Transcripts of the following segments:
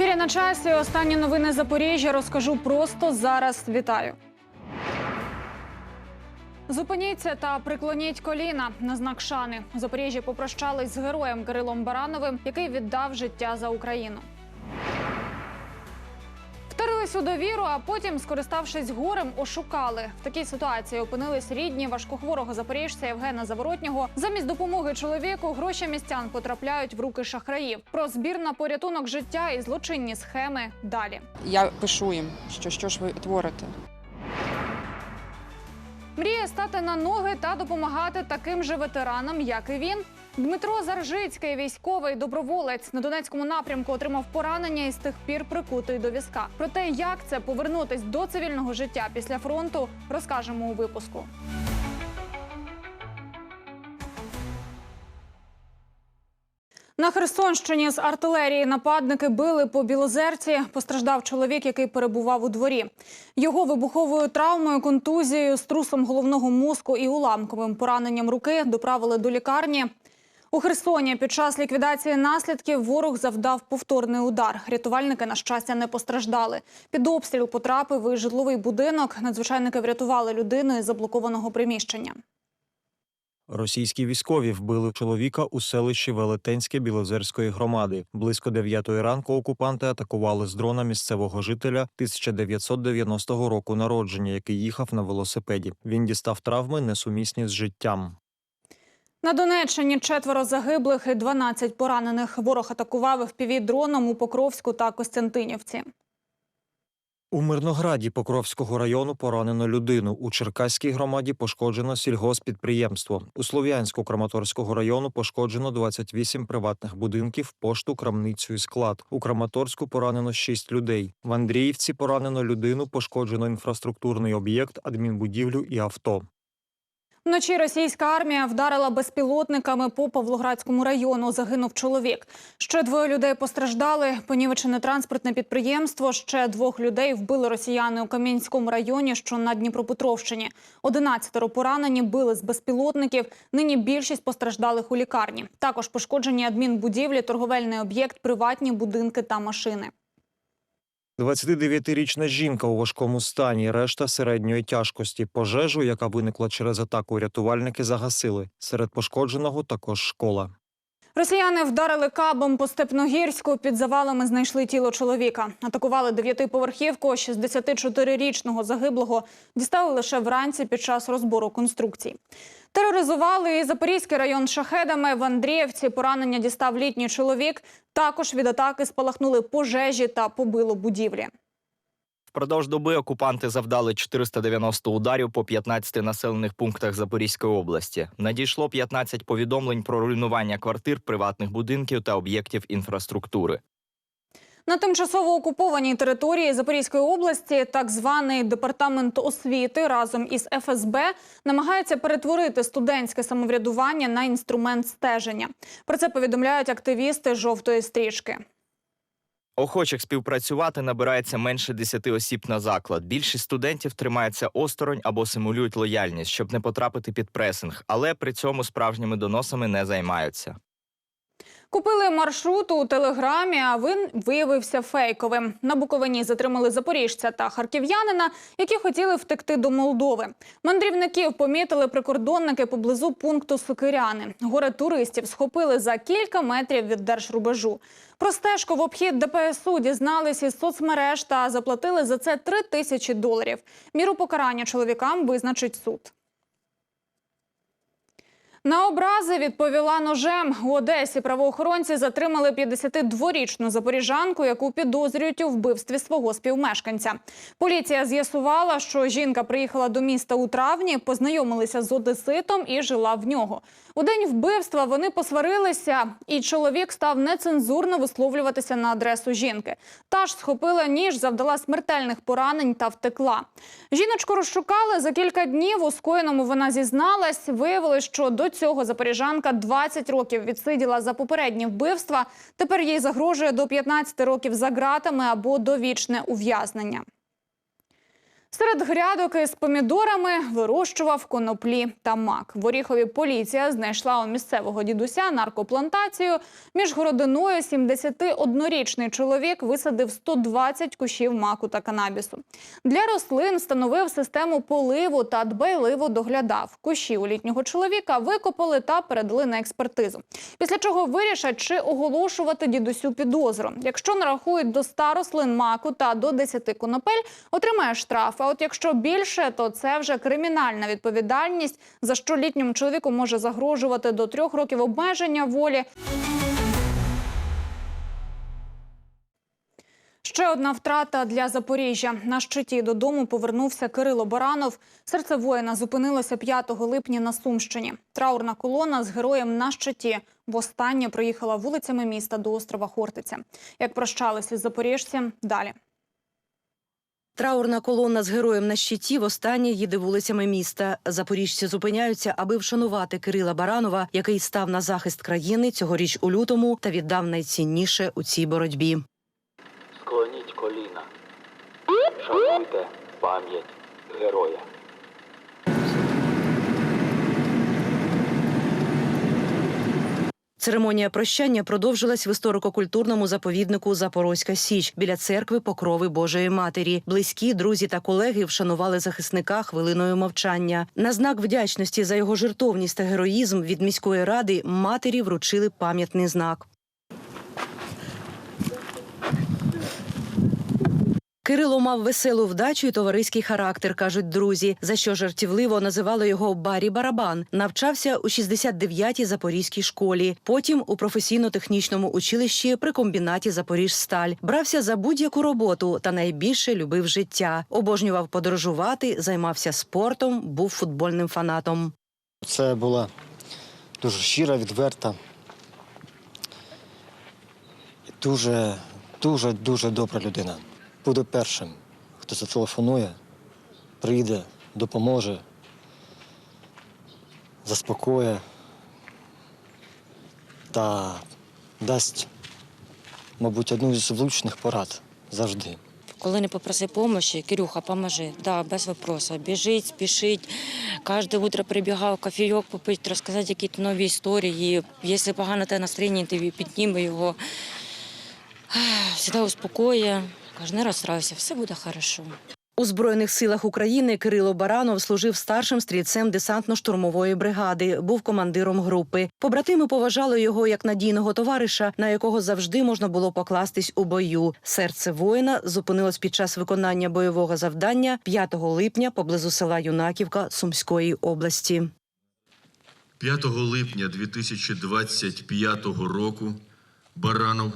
Ефірі на часі останні новини Запоріжжя розкажу просто зараз. Вітаю. Зупиніться та приклоніть коліна на знак шани. У Запоріжжі попрощались з героєм Кирилом Барановим, який віддав життя за Україну. Втарились у довіру, а потім, скориставшись горем, ошукали. В такій ситуації опинились рідні важкохворого запоріжця Євгена Заворотнього. Замість допомоги чоловіку гроші містян потрапляють в руки шахраїв. Про збір на порятунок життя і злочинні схеми далі. Я пишу їм, що що ж ви творите. Мріє стати на ноги та допомагати таким же ветеранам, як і він. Дмитро Заржицький, військовий доброволець на Донецькому напрямку, отримав поранення і з тих пір прикутий до візка. Про те, як це повернутись до цивільного життя після фронту, розкажемо у випуску. На Херсонщині з артилерії нападники били по білозерці. Постраждав чоловік, який перебував у дворі. Його вибуховою травмою, контузією, струсом головного мозку і уламковим пораненням руки доправили до лікарні. У Херсоні під час ліквідації наслідків ворог завдав повторний удар. Рятувальники, на щастя, не постраждали. Під обстріл потрапив і житловий будинок. Надзвичайники врятували людину із заблокованого приміщення. Російські військові вбили чоловіка у селищі Велетенське Білозерської громади. Близько 9 ранку окупанти атакували з дрона місцевого жителя 1990 року народження, який їхав на велосипеді. Він дістав травми, несумісні з життям. На Донеччині четверо загиблих і 12 поранених. Ворог атакував впівдроном у Покровську та Костянтинівці. У Мирнограді Покровського району поранено людину. У Черкаській громаді пошкоджено сільгоспідприємство. У Слов'янську Краматорського району пошкоджено 28 приватних будинків, пошту, крамницю і склад. У Краматорську поранено 6 людей. В Андріївці поранено людину, пошкоджено інфраструктурний об'єкт, адмінбудівлю і авто. Вночі російська армія вдарила безпілотниками по Павлоградському району. Загинув чоловік. Ще двоє людей постраждали. Понівечене транспортне підприємство. Ще двох людей вбили росіяни у Кам'янському районі, що на Дніпропетровщині. Одинадцятеро поранені били з безпілотників. Нині більшість постраждалих у лікарні. Також пошкоджені адмінбудівлі, торговельний об'єкт, приватні будинки та машини. 29-річна жінка у важкому стані, решта середньої тяжкості. Пожежу, яка виникла через атаку, рятувальники загасили. Серед пошкодженого також школа. Росіяни вдарили кабом по Степногірську. Під завалами знайшли тіло чоловіка. Атакували дев'ятиповерхівку 64-річного загиблого. Дістали лише вранці під час розбору конструкцій. Тероризували і Запорізький район шахедами. В Андріївці поранення дістав літній чоловік. Також від атаки спалахнули пожежі та побило будівлі. Впродовж доби окупанти завдали 490 ударів по 15 населених пунктах Запорізької області. Надійшло 15 повідомлень про руйнування квартир, приватних будинків та об'єктів інфраструктури. На тимчасово окупованій території Запорізької області так званий департамент освіти разом із ФСБ намагається перетворити студентське самоврядування на інструмент стеження. Про це повідомляють активісти жовтої стрічки. Охочих співпрацювати набирається менше 10 осіб на заклад. Більшість студентів тримається осторонь або симулюють лояльність, щоб не потрапити під пресинг, але при цьому справжніми доносами не займаються. Купили маршрут у телеграмі, а він виявився фейковим. На Буковині затримали запоріжця та харків'янина, які хотіли втекти до Молдови. Мандрівників помітили прикордонники поблизу пункту Сокиряни. Горе туристів схопили за кілька метрів від держрубежу. Про стежку в обхід ДПСУ дізнались із соцмереж та заплатили за це три тисячі доларів. Міру покарання чоловікам визначить суд. На образи відповіла ножем. У Одесі правоохоронці затримали 52-річну запоріжанку, яку підозрюють у вбивстві свого співмешканця. Поліція з'ясувала, що жінка приїхала до міста у травні, познайомилися з одеситом і жила в нього. У день вбивства вони посварилися, і чоловік став нецензурно висловлюватися на адресу жінки. Та ж схопила ніж, завдала смертельних поранень та втекла. Жіночку розшукали за кілька днів. У скоєному вона зізналась. Виявилось, що до цього запоріжанка 20 років відсиділа за попередні вбивства. Тепер їй загрожує до 15 років за ґратами або довічне ув'язнення. Серед грядок із помідорами вирощував коноплі та мак. В Оріхові поліція знайшла у місцевого дідуся наркоплантацію. Між городиною 71-річний чоловік висадив 120 кущів маку та канабісу. Для рослин встановив систему поливу та дбайливо доглядав. Кущі у літнього чоловіка викопали та передали на експертизу. Після чого вирішать, чи оголошувати дідусю підозру. Якщо нарахують до 100 рослин маку та до 10 конопель, отримає штраф. А от якщо більше, то це вже кримінальна відповідальність, за що літньому чоловіку може загрожувати до трьох років обмеження волі. Ще одна втрата для Запоріжжя. На щиті додому повернувся Кирило Баранов. Серце воїна зупинилося 5 липня на Сумщині. Траурна колона з героєм на щиті востаннє проїхала вулицями міста до острова Хортиця. Як прощалися з запоріжцем, далі. Траурна колона з героєм на щиті востаннє їде вулицями міста. Запоріжці зупиняються, аби вшанувати Кирила Баранова, який став на захист країни цьогоріч у лютому та віддав найцінніше у цій боротьбі. Склоніть коліна. Шануйте пам'ять героя. Церемонія прощання продовжилась в історико-культурному заповіднику Запорозька Січ біля церкви Покрови Божої Матері. Близькі, друзі та колеги вшанували захисника хвилиною мовчання. На знак вдячності за його жертовність та героїзм від міської ради матері вручили пам'ятний знак. Кирило мав веселу вдачу і товариський характер, кажуть друзі, за що жартівливо називали його Барі Барабан. Навчався у 69-й запорізькій школі. Потім у професійно-технічному училищі при комбінаті Запоріжсталь. Брався за будь-яку роботу та найбільше любив життя. Обожнював подорожувати, займався спортом, був футбольним фанатом. Це була дуже щира, відверта. Дуже, дуже, дуже добра людина. Буде першим, хто зателефонує, прийде, допоможе, заспокоє та дасть, мабуть, одну з влучних порад завжди. Коли не попроси помощи, Кирюха, поможи. Да, без вопросу. Біжить, спішить. Кожне утро прибігав кофійок попити, розказати якісь нові історії. Якщо погано те настроєння, ти підніме його. Завжди успокоює. Каже, не розстраюйся, все буде хорошо. У Збройних силах України Кирило Баранов служив старшим стрільцем десантно-штурмової бригади, був командиром групи. Побратими поважали його як надійного товариша, на якого завжди можна було покластись у бою. Серце воїна зупинилось під час виконання бойового завдання 5 липня поблизу села Юнаківка Сумської області. 5 липня 2025 року Баранов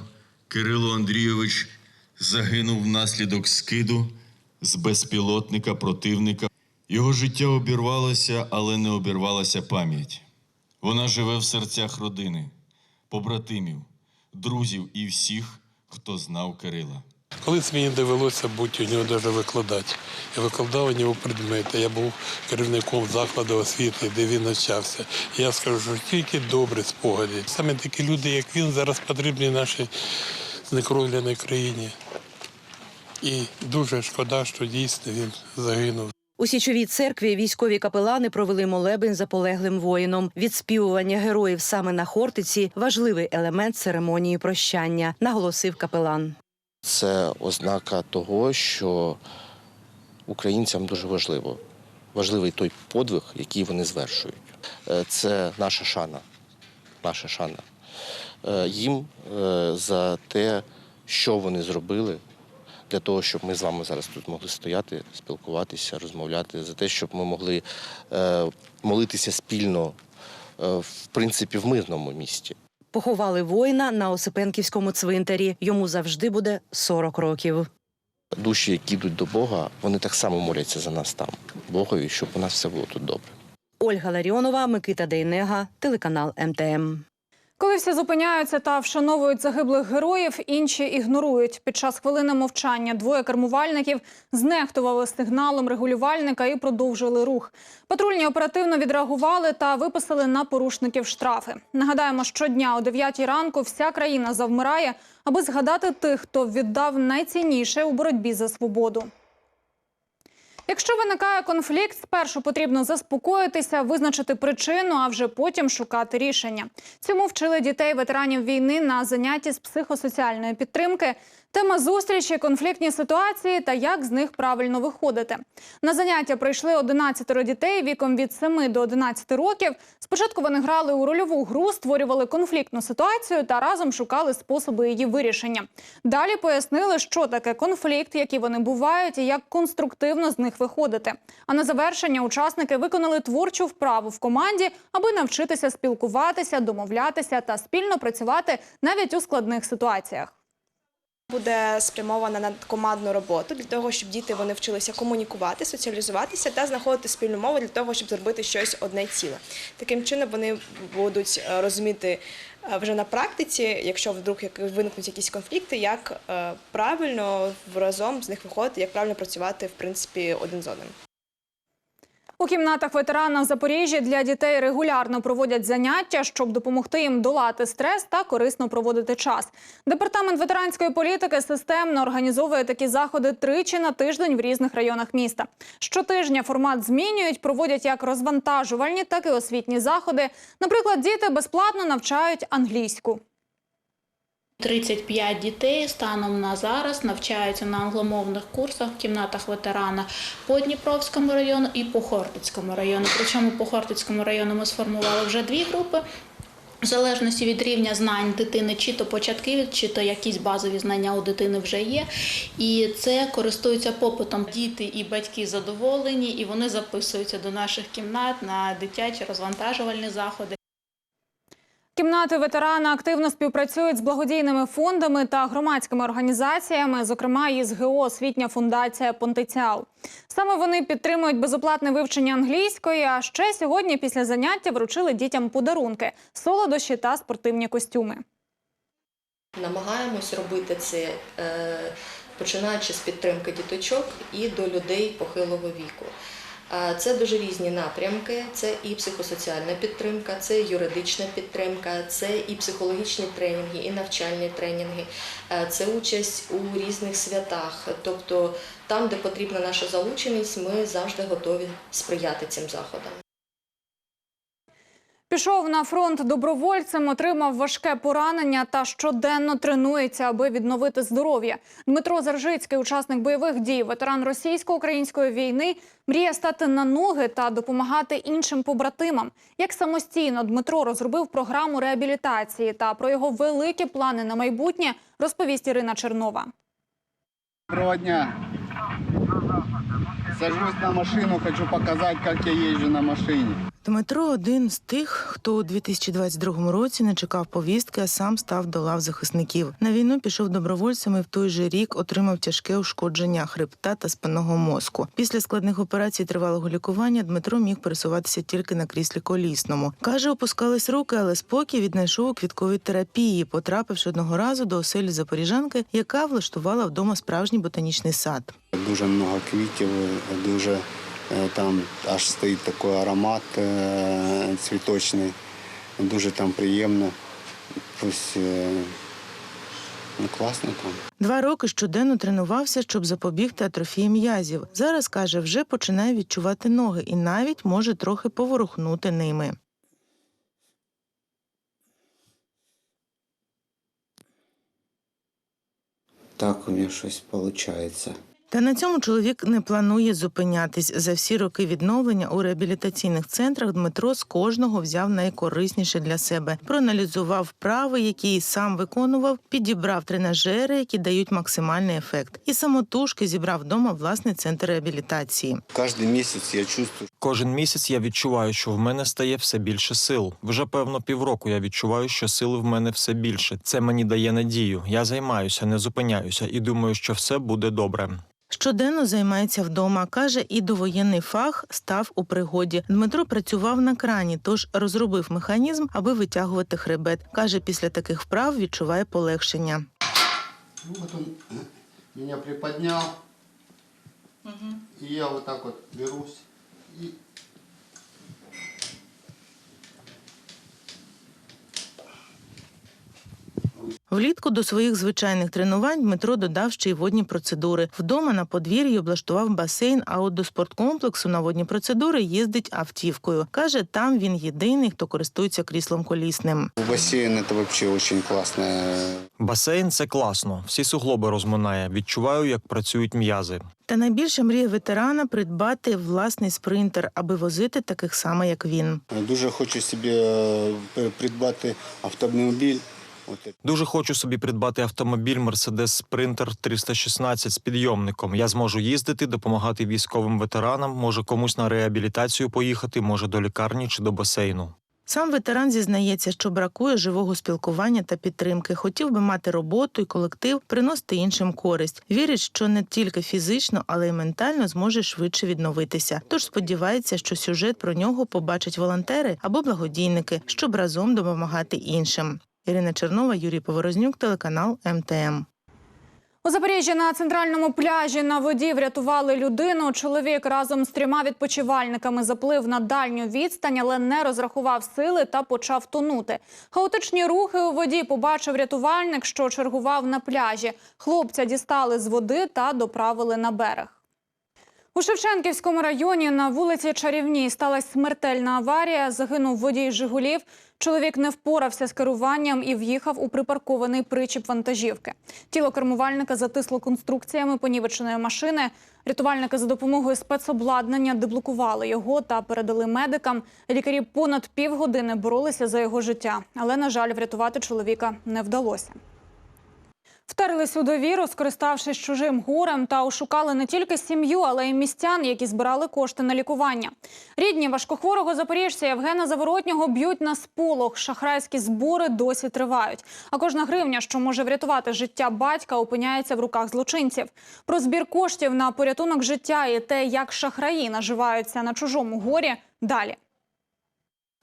Кирило Андрійович загинув внаслідок скиду з безпілотника противника. Його життя обірвалося, але не обірвалася пам'ять. Вона живе в серцях родини, побратимів, друзів і всіх, хто знав Кирила. Колись мені довелося бути у нього навіть викладати. Я викладав у нього предмети. Я був керівником закладу освіти, де він навчався. Я скажу, що тільки добрі спогади. Саме такі люди, як він, зараз потрібні нашій знекровленій країні. І дуже шкода, що дійсно він загинув. У січовій церкві військові капелани провели молебень за полеглим воїном. Відспівування героїв саме на Хортиці важливий елемент церемонії прощання, наголосив капелан. Це ознака того, що українцям дуже важливо. Важливий той подвиг, який вони звершують. Е, Це наша шана. Наша шана. Е, Їм е, за те, що вони зробили, для того, щоб ми з вами зараз тут могли стояти, спілкуватися, розмовляти, за те, щоб ми могли е, молитися спільно, е, в принципі, в мирному місті. Поховали воїна на Осипенківському цвинтарі. Йому завжди буде 40 років. Душі, які йдуть до Бога, вони так само моляться за нас там, Богові, щоб у нас все було тут добре. Ольга Ларіонова, Микита Дейнега, телеканал МТМ. Коли всі зупиняються та вшановують загиблих героїв, інші ігнорують. Під час хвилини мовчання двоє кермувальників знехтували сигналом регулювальника і продовжили рух. Патрульні оперативно відреагували та виписали на порушників штрафи. Нагадаємо, щодня о 9 ранку вся країна завмирає, аби згадати тих, хто віддав найцінніше у боротьбі за свободу. Якщо виникає конфлікт, спершу потрібно заспокоїтися, визначити причину, а вже потім шукати рішення. Цьому вчили дітей ветеранів війни на занятті з психосоціальної підтримки. Тема зустрічі, конфліктні ситуації та як з них правильно виходити. На заняття прийшли 11 дітей віком від 7 до 11 років. Спочатку вони грали у рольову гру, створювали конфліктну ситуацію та разом шукали способи її вирішення. Далі пояснили, що таке конфлікт, які вони бувають і як конструктивно з них виходити. А на завершення учасники виконали творчу вправу в команді, аби навчитися спілкуватися, домовлятися та спільно працювати навіть у складних ситуаціях. Буде спрямована на командну роботу для того, щоб діти вони вчилися комунікувати, соціалізуватися та знаходити спільну мову для того, щоб зробити щось одне ціле. Таким чином вони будуть е, розуміти е, вже на практиці, якщо вдруг виникнуть якісь конфлікти, як е, правильно разом з них виходити, як правильно працювати в принципі один з одним. У кімнатах ветерана в Запоріжжі для дітей регулярно проводять заняття, щоб допомогти їм долати стрес та корисно проводити час. Департамент ветеранської політики системно організовує такі заходи тричі на тиждень в різних районах міста. Щотижня формат змінюють, проводять як розвантажувальні, так і освітні заходи. Наприклад, діти безплатно навчають англійську. 35 дітей станом на зараз навчаються на англомовних курсах в кімнатах ветерана по Дніпровському району і по Хортицькому району. Причому по Хортицькому району ми сформували вже дві групи. В залежності від рівня знань дитини, чи то початкові, чи то якісь базові знання у дитини вже є. І це користується попитом. Діти і батьки задоволені, і вони записуються до наших кімнат на дитячі розвантажувальні заходи. Кімнати ветерана активно співпрацюють з благодійними фондами та громадськими організаціями, зокрема із ГО Освітня фундація Понтеціал. Саме вони підтримують безоплатне вивчення англійської. А ще сьогодні після заняття вручили дітям подарунки, солодощі та спортивні костюми. Намагаємось робити це е, починаючи з підтримки діточок і до людей похилого віку. Це дуже різні напрямки. Це і психосоціальна підтримка, це юридична підтримка, це і психологічні тренінги, і навчальні тренінги, це участь у різних святах. Тобто там, де потрібна наша залученість, ми завжди готові сприяти цим заходам. Пішов на фронт добровольцем, отримав важке поранення та щоденно тренується, аби відновити здоров'я. Дмитро Заржицький, учасник бойових дій, ветеран російсько-української війни, мріє стати на ноги та допомагати іншим побратимам. Як самостійно Дмитро розробив програму реабілітації та про його великі плани на майбутнє, розповість Ірина Чернова. Доброго дня. Сажусь на машину, хочу показать, как я езжу на машине. Дмитро один з тих, хто у 2022 році не чекав повістки, а сам став до лав захисників. На війну пішов добровольцем і в той же рік отримав тяжке ушкодження хребта та спинного мозку. Після складних операцій тривалого лікування Дмитро міг пересуватися тільки на кріслі колісному. Каже, опускались руки, але спокій віднайшов у квітковій терапії, потрапивши одного разу до оселі запоріжанки, яка влаштувала вдома справжній ботанічний сад. Дуже много квітів, дуже там аж стоїть такий аромат е, цвіточний, дуже там приємно. Ось, е, ну, класно там. Два роки щоденно тренувався, щоб запобігти атрофії м'язів. Зараз каже, вже починає відчувати ноги і навіть може трохи поворухнути ними. Так у мене щось виходить. Та на цьому чоловік не планує зупинятись. За всі роки відновлення у реабілітаційних центрах Дмитро з кожного взяв найкорисніше для себе. Проаналізував вправи, які сам виконував, підібрав тренажери, які дають максимальний ефект, і самотужки зібрав вдома власний центр реабілітації. Кожен місяць я чувствую, Кожен місяць я відчуваю, що в мене стає все більше сил. Вже певно півроку я відчуваю, що сили в мене все більше. Це мені дає надію. Я займаюся, не зупиняюся і думаю, що все буде добре. Щоденно займається вдома. каже, і довоєнний фах став у пригоді. Дмитро працював на крані, тож розробив механізм, аби витягувати хребет. каже, після таких вправ відчуває полегшення. Ну, вот он меня приподнял, и я вот так вот берусь и Влітку до своїх звичайних тренувань Дмитро додав ще й водні процедури. Вдома на подвір'ї облаштував басейн, а от до спорткомплексу на водні процедури їздить автівкою. Каже, там він єдиний, хто користується кріслом колісним. Бассейн это вообще очень классно. Басейн це класно. Всі суглоби розминає. Відчуваю, як працюють м'язи. Та найбільша мрія ветерана придбати власний спринтер, аби возити таких само, як він. Дуже хочу собі е, придбати автомобіль. Дуже хочу собі придбати автомобіль Mercedes Sprinter 316 з підйомником. Я зможу їздити, допомагати військовим ветеранам, може комусь на реабілітацію поїхати, може до лікарні чи до басейну. Сам ветеран зізнається, що бракує живого спілкування та підтримки. Хотів би мати роботу і колектив, приносити іншим користь. Вірить, що не тільки фізично, але й ментально зможе швидше відновитися. Тож сподівається, що сюжет про нього побачать волонтери або благодійники, щоб разом допомагати іншим. Ірина Чернова, Юрій Поворознюк, телеканал МТМ. У Запоріжжі на центральному пляжі на воді врятували людину. Чоловік разом з трьома відпочивальниками заплив на дальню відстань, але не розрахував сили та почав тонути. Хаотичні рухи у воді побачив рятувальник, що чергував на пляжі. Хлопця дістали з води та доправили на берег. У Шевченківському районі на вулиці Чарівній сталася смертельна аварія. Загинув водій Жигулів. Чоловік не впорався з керуванням і в'їхав у припаркований причіп вантажівки. Тіло кермувальника затисло конструкціями понівеченої машини. Рятувальники за допомогою спецобладнання деблокували його та передали медикам. Лікарі понад півгодини боролися за його життя, але, на жаль, врятувати чоловіка не вдалося. Втерлись у довіру, скориставшись чужим горем, та ошукали не тільки сім'ю, але й містян, які збирали кошти на лікування. Рідні важкохворого запоріжця Євгена Заворотнього б'ють на сполох. Шахрайські збори досі тривають. А кожна гривня, що може врятувати життя батька, опиняється в руках злочинців. Про збір коштів на порятунок життя і те, як шахраї наживаються на чужому горі, далі.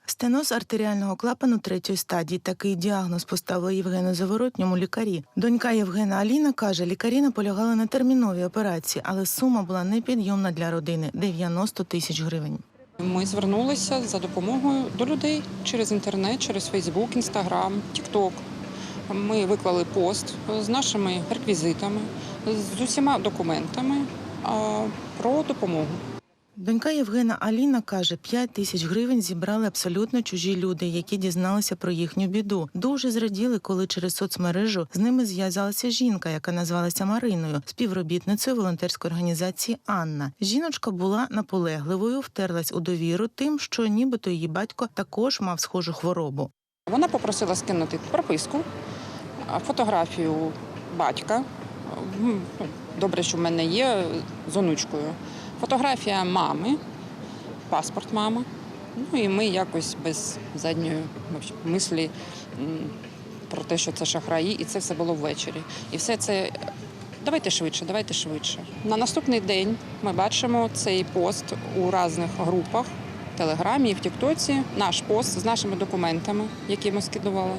Стеноз артеріального клапану третьої стадії. Такий діагноз поставили Євгену Заворотньому лікарі. Донька Євгена Аліна каже, лікарі наполягали на терміновій операції, але сума була непідйомна для родини 90 тисяч гривень. Ми звернулися за допомогою до людей через інтернет, через Фейсбук, Інстаграм, Тікток. Ми виклали пост з нашими реквізитами, з усіма документами про допомогу. Донька Євгена Аліна каже, 5 тисяч гривень зібрали абсолютно чужі люди, які дізналися про їхню біду. Дуже зраділи, коли через соцмережу з ними зв'язалася жінка, яка назвалася Мариною, співробітницею волонтерської організації Анна. Жіночка була наполегливою, втерлась у довіру тим, що нібито її батько також мав схожу хворобу. Вона попросила скинути прописку, фотографію батька. Ну, Добре, що в мене є з онучкою. Фотографія мами, паспорт мами. Ну і ми якось без задньої мислі про те, що це шахраї, і це все було ввечері. І все це давайте швидше, давайте швидше. На наступний день ми бачимо цей пост у різних групах. в Телеграмі і в Тіктоці наш пост з нашими документами, які ми скидували,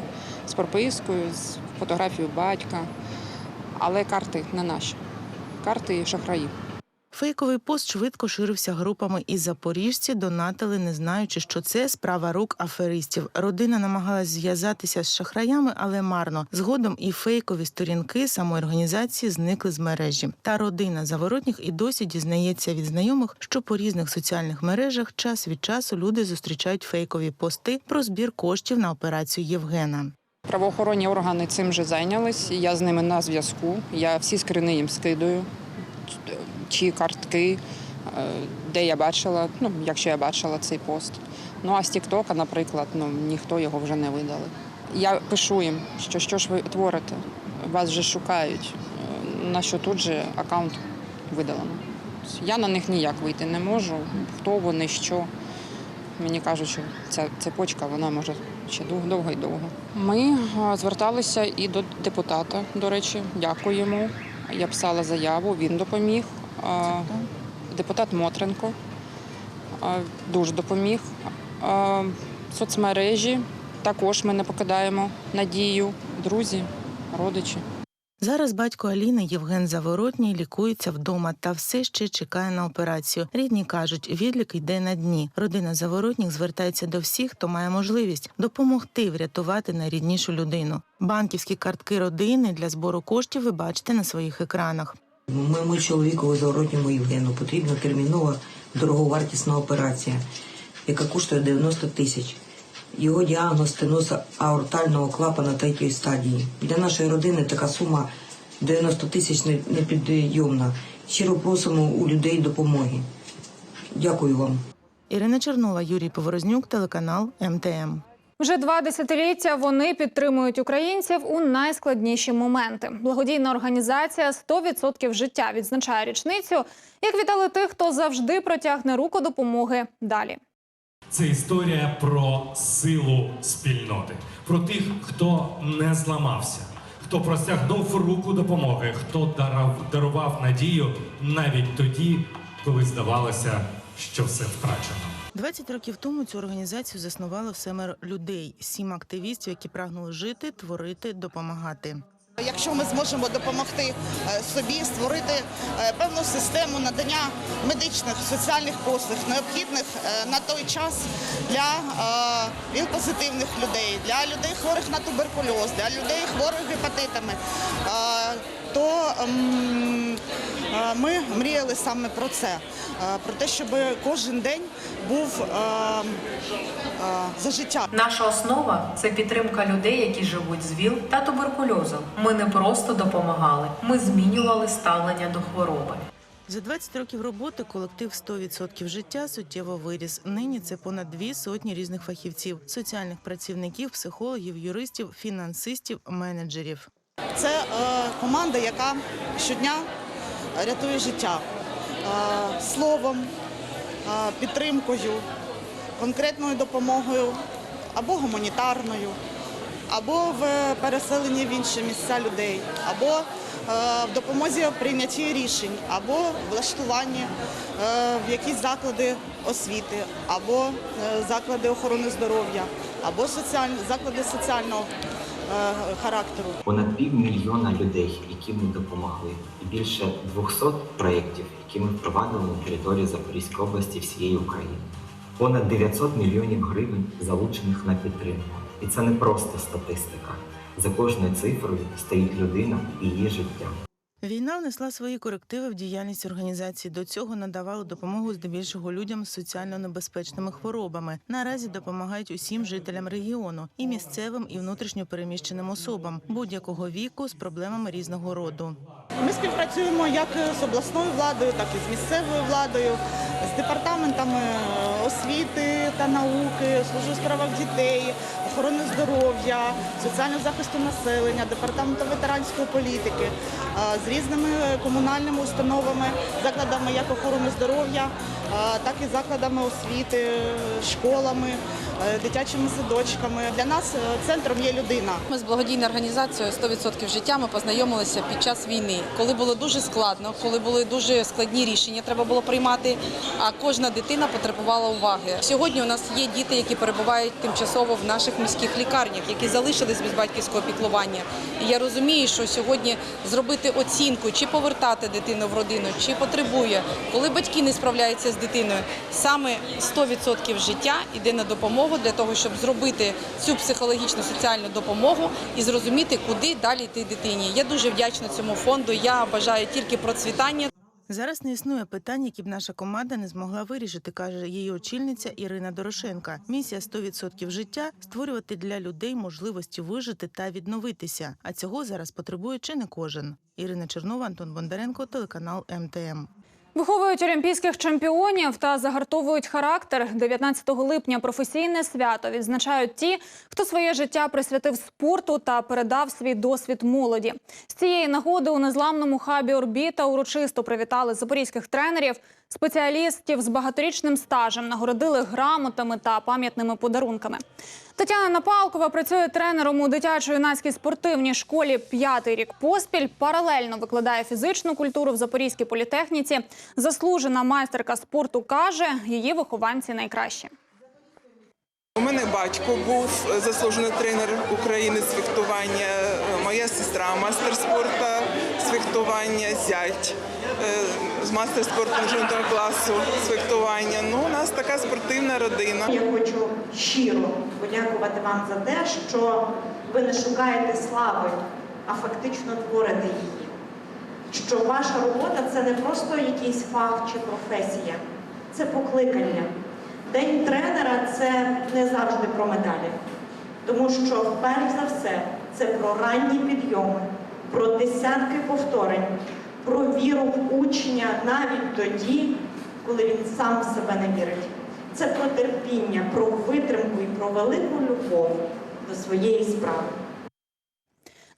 з пропискою, з фотографією батька. Але карти не наші. Карти шахраїв. Фейковий пост швидко ширився групами, і запоріжці донатили, не знаючи, що це справа рук аферистів. Родина намагалась зв'язатися з шахраями, але марно. Згодом і фейкові сторінки самої організації зникли з мережі. Та родина заворотніх і досі дізнається від знайомих, що по різних соціальних мережах час від часу люди зустрічають фейкові пости про збір коштів на операцію Євгена. Правоохоронні органи цим же зайнялись. Я з ними на зв'язку. Я всі скрини їм скидую, чи картки, е, де я бачила, ну, якщо я бачила цей пост. Ну а з Тіктока, наприклад, ну ніхто його вже не видали. Я пишу їм, що що ж ви творите, вас вже шукають. Е, На що тут же аккаунт видалено. Я на них ніяк вийти не можу. Хто вони, що. Мені кажуть, що ця цепочка вона може ще довго, і довго. Ми е, зверталися і до депутата, до речі, дякую йому. Я писала заяву, він допоміг. Депутат Мотренко дуже допоміг. Соцмережі також ми не покидаємо надію, друзі, родичі. Зараз батько Аліни Євген Заворотній лікується вдома та все ще чекає на операцію. Рідні кажуть, відлік йде на дні. Родина Заворотніх звертається до всіх, хто має можливість допомогти врятувати найріднішу людину. Банківські картки родини для збору коштів ви бачите на своїх екранах. Моєму чоловіку заворотньому Євгену потрібна термінова дороговартісна операція, яка коштує 90 тисяч. Його діагноз стеноз аортального клапана третьої стадії. Для нашої родини така сума 90 тисяч непідйомна. Щиро просимо у людей допомоги. Дякую вам. Ірина Чернова, Юрій Поворознюк, телеканал МТМ. Вже два десятиліття вони підтримують українців у найскладніші моменти. Благодійна організація «100% життя відзначає річницю. Як вітали тих, хто завжди протягне руку допомоги далі. Це історія про силу спільноти, про тих, хто не зламався, хто простягнув руку допомоги, хто дарував надію навіть тоді, коли здавалося, що все втрачено. 20 років тому цю організацію заснувало семеро людей, сім активістів, які прагнули жити, творити, допомагати. Якщо ми зможемо допомогти е, собі створити е, певну систему надання медичних соціальних послуг, необхідних е, на той час для віл-позитивних людей, для людей хворих на туберкульоз, для людей хворих гепатитами, то ем, е, ми мріяли саме про це, е, про те, щоб кожен день був е, за життя. Наша основа це підтримка людей, які живуть з ВІЛ та туберкульозом. Ми не просто допомагали, ми змінювали ставлення до хвороби. За 20 років роботи колектив «100% життя суттєво виріс. Нині це понад дві сотні різних фахівців: соціальних працівників, психологів, юристів, фінансистів, менеджерів. Це е, команда, яка щодня рятує життя е, словом, е, підтримкою, конкретною допомогою або гуманітарною, або в переселенні в інші місця людей, або е, в допомозі прийнятті рішень, або влаштуванні е, в якісь заклади освіти, або е, заклади охорони здоров'я, або соціальні заклади соціального характеру. Понад півмільйона людей, які ми допомогли, і більше 200 проєктів, які ми впровадили на території Запорізької області всієї України. Понад 900 мільйонів гривень залучених на підтримку. І це не просто статистика. За кожною цифрою стоїть людина і її життя. Війна внесла свої корективи в діяльність організації. До цього надавали допомогу здебільшого людям з соціально небезпечними хворобами. Наразі допомагають усім жителям регіону і місцевим і внутрішньо переміщеним особам будь-якого віку з проблемами різного роду. Ми співпрацюємо як з обласною владою, так і з місцевою владою, з департаментами освіти та науки, служби справах дітей, охорони здоров'я, соціального захисту населення, департаменту ветеранської політики, з різними комунальними установами, закладами як охорони здоров'я, так і закладами освіти, школами, е, дитячими садочками. Для нас е, центром є людина. Ми з благодійною організацією «100% життя ми познайомилися під час війни, коли було дуже складно, коли були дуже складні рішення, треба було приймати. А кожна дитина потребувала уваги. Сьогодні у нас є діти, які перебувають тимчасово в наших міських лікарнях, які залишились без батьківського піклування. І я розумію, що сьогодні зробити оцінку, чи повертати дитину в родину, чи потребує, коли батьки не справляються з дитиною, саме 100% життя йде на допомогу для того, щоб зробити цю психологічну соціальну допомогу і зрозуміти, куди далі йти дитині. Я дуже вдячна цьому фонду. Я бажаю тільки процвітання. Зараз не існує питань, які б наша команда не змогла вирішити, каже її очільниця Ірина Дорошенка. Місія «100% життя створювати для людей можливості вижити та відновитися. А цього зараз потребує чи не кожен. Ірина Чернова, Антон Бондаренко, телеканал МТМ. Виховують олімпійських чемпіонів та загартовують характер. 19 липня професійне свято відзначають ті, хто своє життя присвятив спорту та передав свій досвід молоді. З цієї нагоди у незламному хабі Орбіта урочисто привітали запорізьких тренерів, спеціалістів з багаторічним стажем, нагородили грамотами та пам'ятними подарунками. Тетяна Напалкова працює тренером у дитячо-юнацькій спортивній школі п'ятий рік поспіль. Паралельно викладає фізичну культуру в Запорізькій політехніці. Заслужена майстерка спорту каже, її вихованці найкращі. У мене батько був заслужений тренер України з фехтування, моя сестра мастер спорту з фехтування, зять е, з мастер спорту міжнародного класу з фехтування. Ну, у нас така спортивна родина. Я хочу щиро подякувати вам за те, що ви не шукаєте слави, а фактично творите її. Що ваша робота це не просто якийсь фах чи професія, це покликання. День тренера це не завжди про медалі. Тому що, перш за все, це про ранні підйоми, про десятки повторень, про віру в учня навіть тоді, коли він сам в себе не вірить. Це про терпіння, про витримку і про велику любов до своєї справи.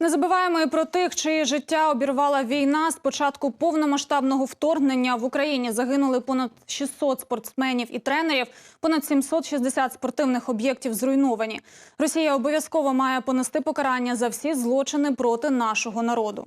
Не забуваємо і про тих, чиї життя обірвала війна. З початку повномасштабного вторгнення в Україні загинули понад 600 спортсменів і тренерів, понад 760 спортивних об'єктів зруйновані. Росія обов'язково має понести покарання за всі злочини проти нашого народу.